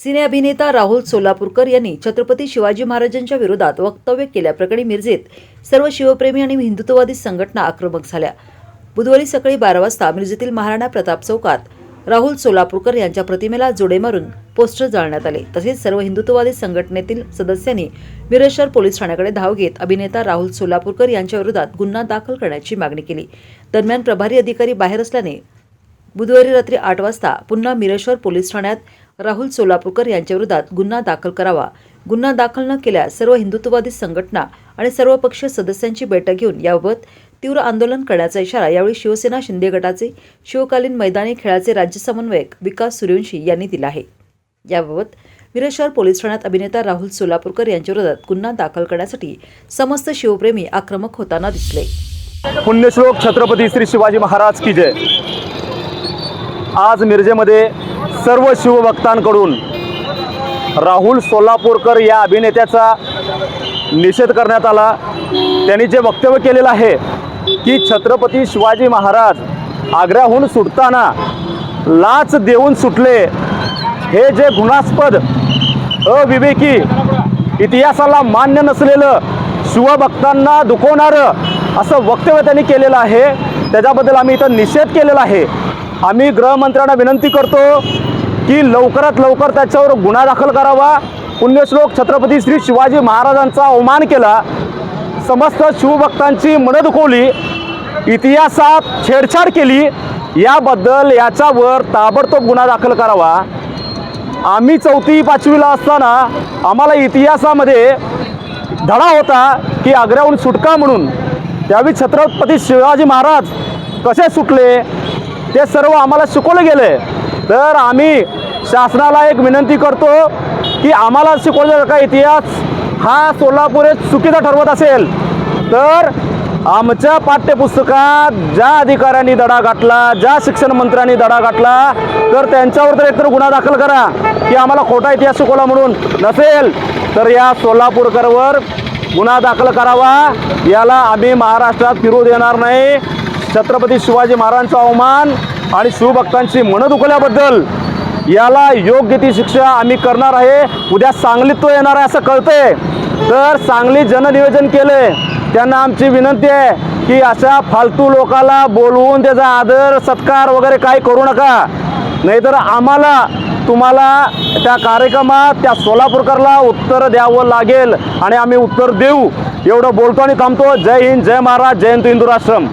सिने अभिनेता राहुल सोलापूरकर यांनी छत्रपती शिवाजी महाराजांच्या विरोधात वक्तव्य केल्याप्रकरणी मिरजेत सर्व शिवप्रेमी आणि हिंदुत्ववादी संघटना आक्रमक झाल्या. बुधवारी सकाळी बारा वाजता मिरजेतील महाराणा प्रताप चौकात राहुल सोलापूरकर यांच्या प्रतिमेला जोडे मारून पोस्टर जाळण्यात आले. तसेच सर्व हिंदुत्ववादी संघटनेतील सदस्यांनी मिरज शहर पोलीस ठाण्याकडे धाव घेत अभिनेता राहुल सोलापूरकर यांच्या विरोधात गुन्हा दाखल करण्याची मागणी केली. दरम्यान प्रभारी अधिकारी बाहेर असल्याने बुधवारी रात्री आठ वाजता पुन्हा मिरश्वर पोलीस ठाण्यात राहुल सोलापूरकर यांच्याविरोधात गुन्हा दाखल करावा. गुन्हा दाखल न केल्यास सर्व हिंदुत्ववादी संघटना आणि सर्वपक्षीय सदस्यांची बैठक घेऊन याबाबत तीव्र आंदोलन करण्याचा इशारा यावेळी शिवसेना शिंदे गटाचे शिवकालीन मैदानी खेळाचे राज्य समन्वयक विकास सूर्यवंशी यांनी दिला आहे. याबाबत मिरज शहर पोलीस ठाण्यात अभिनेता राहुल सोलापूरकर यांच्याविरोधात गुन्हा दाखल करण्यासाठी समस्त शिवप्रेमी आक्रमक होताना दिसले. पुण्यश्लोक छत्रपती श्री शिवाजी महाराज की जय. आज मिरजेमध्ये सर्व शिवभक्तांकडून राहुल सोलापूरकर या अभिनेत्याचा निषेध करण्यात आला. त्यांनी जे वक्तव्य केलेलं आहे की छत्रपती शिवाजी महाराज आग्र्याहून सुटताना लाच देऊन सुटले हे जे गुणास्पद अविवेकी इतिहासाला मान्य नसलेलं शिवभक्तांना दुखवणारं असं वक्तव्य त्यांनी केलेलं आहे. त्याच्याबद्दल आम्ही इथं निषेध केलेला आहे. आम्ही गृहमंत्र्यांना विनंती करतो की लवकरात लवकर त्याच्यावर गुन्हा दाखल करावा. पुण्यश्लोक छत्रपती श्री शिवाजी महाराजांचा अवमान केला. समस्त शिवभक्तांची मनं दुखवली इतिहासात छेडछाड केली. याबद्दल याच्यावर ताबडतोब गुन्हा दाखल करावा. आम्ही चौथी पाचवीला असताना आम्हाला इतिहासामध्ये धडा होता की आग्र्याहून सुटका म्हणून. त्यावेळी छत्रपती शिवाजी महाराज कसे सुटले ते सर्व आम्हाला शिकवलं गेलं. तर आम्ही शासनाला एक विनंती करतो की आम्हाला शिकवलेला इतिहास हा सोलापूर चुकीचा ठरवत असेल तर आमच्या पाठ्यपुस्तकात ज्या अधिकाऱ्यांनी दडा गाठला ज्या शिक्षण मंत्र्यांनी दडा गाठला तर त्यांच्यावर तर एकतर गुन्हा दाखल करा की आम्हाला खोटा इतिहास शिकवला म्हणून नसेल तर या सोलापूरकरवर गुन्हा दाखल करावा याला आम्ही महाराष्ट्रात फिरू देणार नाही. छत्रपती शिवाजी महाराजांचा अवमान आणि शिवभक्तांची मनं दुखल्याबद्दल याला योग्य ती शिक्षा आम्ही करणार आहे. उद्या सांगलीत तो येणार आहे असं कळतंय. तर सांगली जननियोजन केले. त्यांना आमची विनंती आहे की अशा फालतू लोकाला बोलवून त्याचा आदर सत्कार वगैरे काही करू नका. नाहीतर आम्हाला तुम्हाला त्या कार्यक्रमात त्या सोलापूरकरला उत्तर द्यावं लागेल आणि आम्ही उत्तर देऊ. एवढं बोलतो आणि थांबतो. जय हिंद जय महाराज जयंत हिंदू राष्ट्रम